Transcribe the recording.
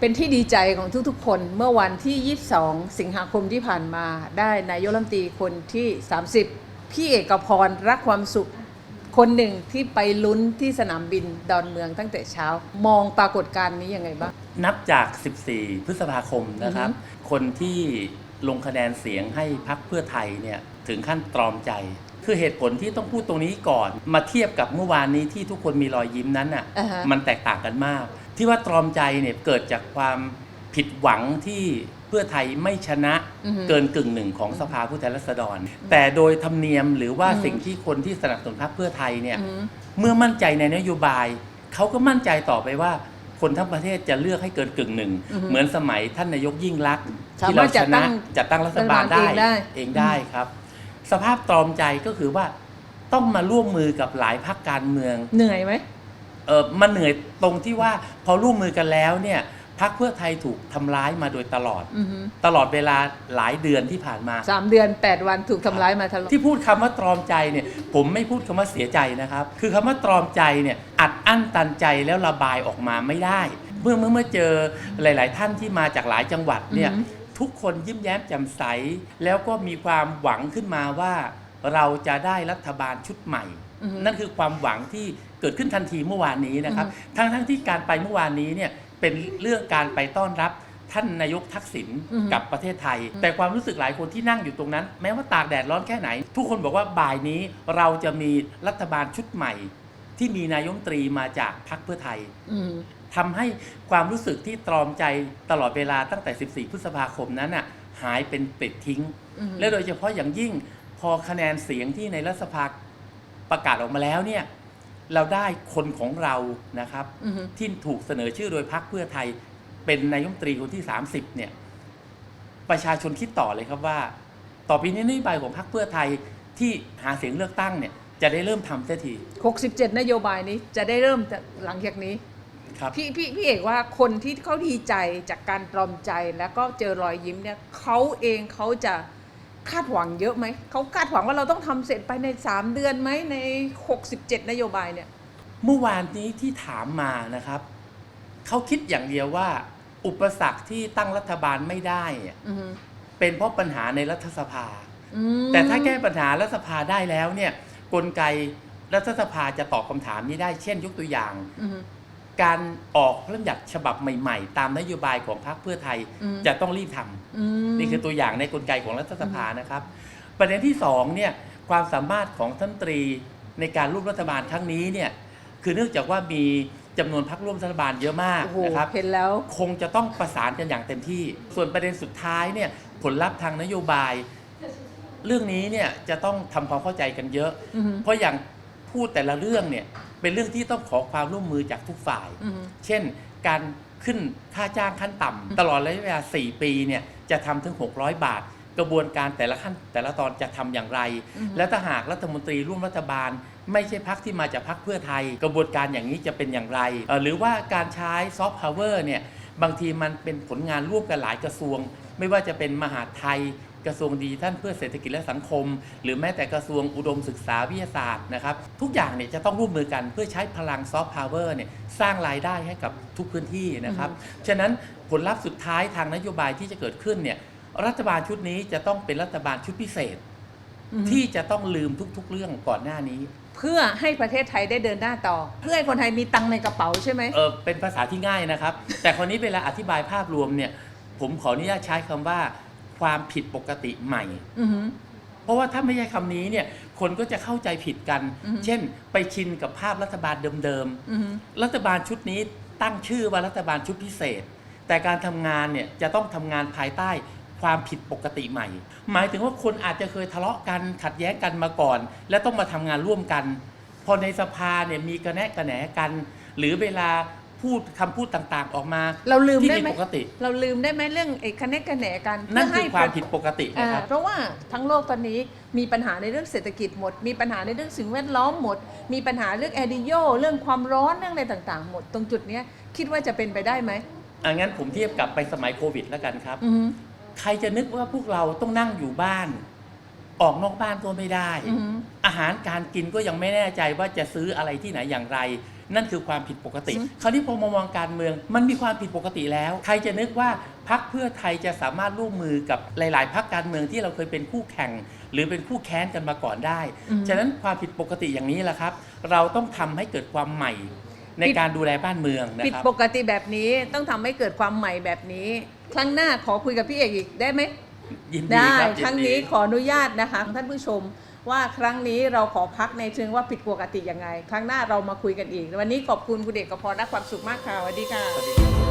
เป็นที่ดีใจของทุกๆ คนเมื่อวันที่ 22 สิงหาคมที่ผ่านมา ได้นายกรัฐมนตรีคนที่ 30 พี่เอกพรรักความสุข คนหนึ่งที่ไปลุ้นที่สนามบินดอนเมืองตั้งแต่เช้า มองปรากฏการณ์นี้ยังไงบ้าง นับจาก 14 พฤษภาคมนะครับ คนที่ลงคะแนนเสียงให้พักเพื่อไทยเนี่ยถึงขั้นตรอมใจ คือเหตุผลที่ต้องพูดตรงนี้ก่อน มาเทียบกับเมื่อวานนี้ที่ทุกคนมีรอยยิ้มนั้นอะอ่าฮะมันแตกต่างกันมาก ที่ว่าตรอมใจเนี่ยเกิดจากความผิดหวังที่เพื่อไทยไม่ชนะอือฮึ เกินกึ่งหนึ่งของสภาผู้แทนราษฎร แต่โดยธรรมเนียมหรือว่าอือฮึสิ่งที่คนที่สนับสนุนพรรคเพื่อไทยเนี่ย อืม เมื่อมั่นใจในนโยบาย เขาก็มั่นใจต่อไปว่า คนทั้งประเทศจะเลือกให้เกินกึ่งหนึ่ง อือฮึเหมือนสมัยท่านนายกยิ่งรักษณ์สามารถที่เราชจัดตั้นะงจัดตั้งรัฐบาลรัฐบาลได้เองได้ เองได้ครับ สภาพตรอมใจก็คือว่าต้องมาร่วมมือกับหลายพรรคการเมือง เหนื่อยไหม เออมันเหนื่อยตรงที่ว่าพอร่วมมือกันแล้วเนี่ยพรรคเพื่อไทยถูกทำร้ายมาโดยตลอด อือฮึตลอดเวลาหลายเดือนที่ผ่านมา สามเดือน 8 วันถูกทำร้ายมาตลอดที่พูดคำว่าตรอมใจเนี่ย ผมไม่พูดคำว่าเสียใจนะครับ คือคำว่าตรอมใจเนี่ยอัดอั้นตันใจแล้วระบายออกมาไม่ได้ เมื่อเมื่อเมื่อเจอหลาย ๆ ท่านที่มาจากหลายจังหวัดเนี่ยอือหือ ทุกคนยิ้มแย้มแจ่มใส แล้วก็มีความหวังขึ้นมาว่า เราจะได้รัฐบาลชุดใหม่อือฮึ นั่นคือความหวังที่เกิดขึ้นทันทีเมื่อวานนี้นะครับอือฮึทั้งทั้งที่การไปเมื่อวานนี้เนี่ยเป็นเรื่องการไปต้อนรับท่านนายกทักษิณอือฮึกับประเทศไทย แต่ความรู้สึกหลายคนที่นั่งอยู่ตรงนั้น แม้ว่าตากแดดร้อนแค่ไหน ทุกคนบอกว่าบ่ายนี้เราจะมีรัฐบาลชุดใหม่ ที่มีนายกรัฐมนตรีมาจากพรรคเพื่อไทยอืมทำให้ความรู้สึกที่ตรอมใจตลอดเวลาตั้งแต่ 14 พฤษภาคมนั้นน่ะหายเป็นปลิดทิ้งอืมและโดยเฉพาะอย่างยิ่งพอคะแนนเสียงที่ในรัฐสภา ประกาศออกมาแล้วเนี่ยเราได้คนของเรานะครับอือฮึที่ถูกเสนอชื่อโดยพรรคเพื่อไทยเป็นนายกรัฐมนตรีคนที่ 30เนี่ยประชาชนคิดต่อเลยครับว่า ต่อไปนี้นโยบายของพรรคเพื่อไทยที่หาเสียงเลือกตั้งเนี่ยจะได้เริ่มทำเสียที 67 นโยบายนี้จะได้เริ่มจากหลังจากนี้ครับพี่พี่พี่เอกว่าคนที่เขาดีใจจากการตรอมใจแล้วก็เจอรอยยิ้มเนี่ยเขาเองเขาจะ คาดหวังเยอะไหม เขาคาดหวังว่าเราต้องทำเสร็จไปใน 3 เดือนไหมใน 67 นโยบายเนี่ย เมื่อวานนี้ที่ถามมานะครับ เขาคิดอย่างเดียวว่า อุปสรรคที่ตั้งรัฐบาลไม่ได้อะอือฮึเป็นเพราะปัญหาในรัฐสภา อืมแต่ถ้าแก้ปัญหารัฐสภาได้แล้วเนี่ยกลไกรัฐสภาจะตอบคำถามนี้ได้ เช่นยกตัวอย่าง อือฮึ การออกพระราชบัญญัติฉบับใหม่ๆ ตามนโยบายของพรรคเพื่อไทยอืม จะต้องรีบทำ อืม นี่คือตัวอย่างในกลไกของรัฐสภานะครับ ประเด็นที่สองเนี่ยความสามารถของท่านตรีในการร่วมรัฐบาลครั้งนี้เนี่ยคือเนื่องจากว่ามีจำนวนพรรคร่วมรัฐบาลเยอะมากโอ้โหนะครับ เห็นแล้ว คงจะต้องประสานกันอย่างเต็มที่ ส่วนประเด็นสุดท้ายเนี่ยผลลัพธ์ทางนโยบาย เรื่องนี้เนี่ยจะต้องทำความเข้าใจกันเยอะ อือฮึเพราะอย่างพูดแต่ละเรื่องเนี่ย เป็นเรื่องที่ต้องขอความร่วมมือจากทุกฝ่ายอือฮึเช่น การขึ้นค่าจ้างขั้นต่ำตลอดระยะเวลา 4 ปีเนี่ยจะทำถึง 600 บาท กระบวนการแต่ละขั้นแต่ละตอนจะทำอย่างไรอือฮึและถ้าหากรัฐมนตรีร่วมรัฐบาล ไม่ใช่พักที่มาจากพักเพื่อไทย กระบวนการอย่างนี้จะเป็นอย่างไรเอ่อหรือว่าการใช้ซอฟต์พาวเวอร์เนี่ยบางทีมันเป็นผลงานร่วมกันหลายกระทรวง ไม่ว่าจะเป็นมหาดไทย กระทรวงดิจิทัลเพื่อเศรษฐกิจและสังคม หรือแม้แต่กระทรวงอุดมศึกษาวิทยาศาสตร์นะครับทุกอย่างเนี่ยจะต้องร่วมมือกันเพื่อใช้พลังซอฟต์พาวเวอร์เนี่ยสร้างรายได้ให้กับทุกพื้นที่นะครับฉะนั้นผลลัพธ์สุดท้ายทางนโยบายที่จะเกิดขึ้นเนี่ยรัฐบาลชุดนี้จะต้องเป็นรัฐบาลชุดพิเศษอือฮึที่จะต้องลืมทุกๆ เรื่องก่อนหน้านี้ เพื่อให้ประเทศไทยได้เดินหน้าต่อ เพื่อให้คนไทยมีตังค์ในกระเป๋าใช่ไหมเออเป็นภาษาที่ง่ายนะครับ แต่คราวนี้เวลาอธิบายภาพรวมเนี่ยผมขออนุญาตใช้คำว่า ความผิดปกติใหม่ อือฮึเพราะว่าถ้าไม่ใช่คำนี้เนี่ยคนก็จะเข้าใจผิดกัน อือฮึ เช่น ไปชินกับภาพรัฐบาลเดิมอือฮึๆรัฐบาลชุดนี้ตั้งชื่อว่ารัฐบาลชุดพิเศษ แต่การทำงานเนี่ยจะต้องทำงานภายใต้ความผิดปกติใหม่ หมายถึงว่าคนอาจจะเคยทะเลาะกันขัดแย้งกันมาก่อน และต้องมาทำงานร่วมกัน พอในสภาเนี่ยมีกระแนะกระแหนกัน หรือเวลา พูดคำพูดต่างๆ ออกมาเราลืมที่ได้ผิดไหมปกติ เราลืมได้ไหมเรื่องไอ้คะแนนกันแหนกันนั่นเพื่คือความให้ผิดปกติอ่านะครับ เพราะว่าทั้งโลกตอนนี้มีปัญหาในเรื่องเศรษฐกิจหมด มีปัญหาในเรื่องสิ่งแวดล้อมหมด มีปัญหาเรื่องแอดิโยเรื่องความร้อนเรื่องอะไรต่างๆ หมด ตรงจุดเนี้ยคิดว่าจะเป็นไปได้ไหมอะงั้นผมเทียบกลับไปสมัยโควิดแล้วกันครับ อือฮึใครจะนึกว่าพวกเราต้องนั่งอยู่บ้าน ออกนอกบ้านก็ไม่ได้ อือฮึอาหารการกินก็ยังไม่แน่ใจว่าจะซื้ออะไรที่ไหนอย่างไร นั่นคือความผิดปกติ คราวนี้พอมามองการเมือง มันมีความผิดปกติแล้ว ใครจะนึกว่าพักเพื่อไทยจะสามารถร่วมมือกับหลาย ๆพักการเมืองที่เราเคยเป็นคู่แข่ง หรือเป็นคู่แค้นกันมาก่อนได้ ฉะนั้นความผิดปกติอย่างนี้แหละครับ เราต้องทำให้เกิดความใหม่ในการดูแลบ้านเมืองนะผิดครับปกติแบบนี้ต้องทำให้เกิดความใหม่แบบนี้ ครั้งหน้าขอคุยกับพี่เอกอีกได้ไหมยินดีได้ครับครั้งยิดีนี้ขออนุญาตนะคะท่านผู้ชม ว่าครั้งนี้เราขอพักในเชิงว่าผิดปกติยังไง ครั้งหน้าเรามาคุยกันอีก วันนี้ขอบคุณคุณเอกพรนักความสุขมากค่ะสวัสดีค่ะ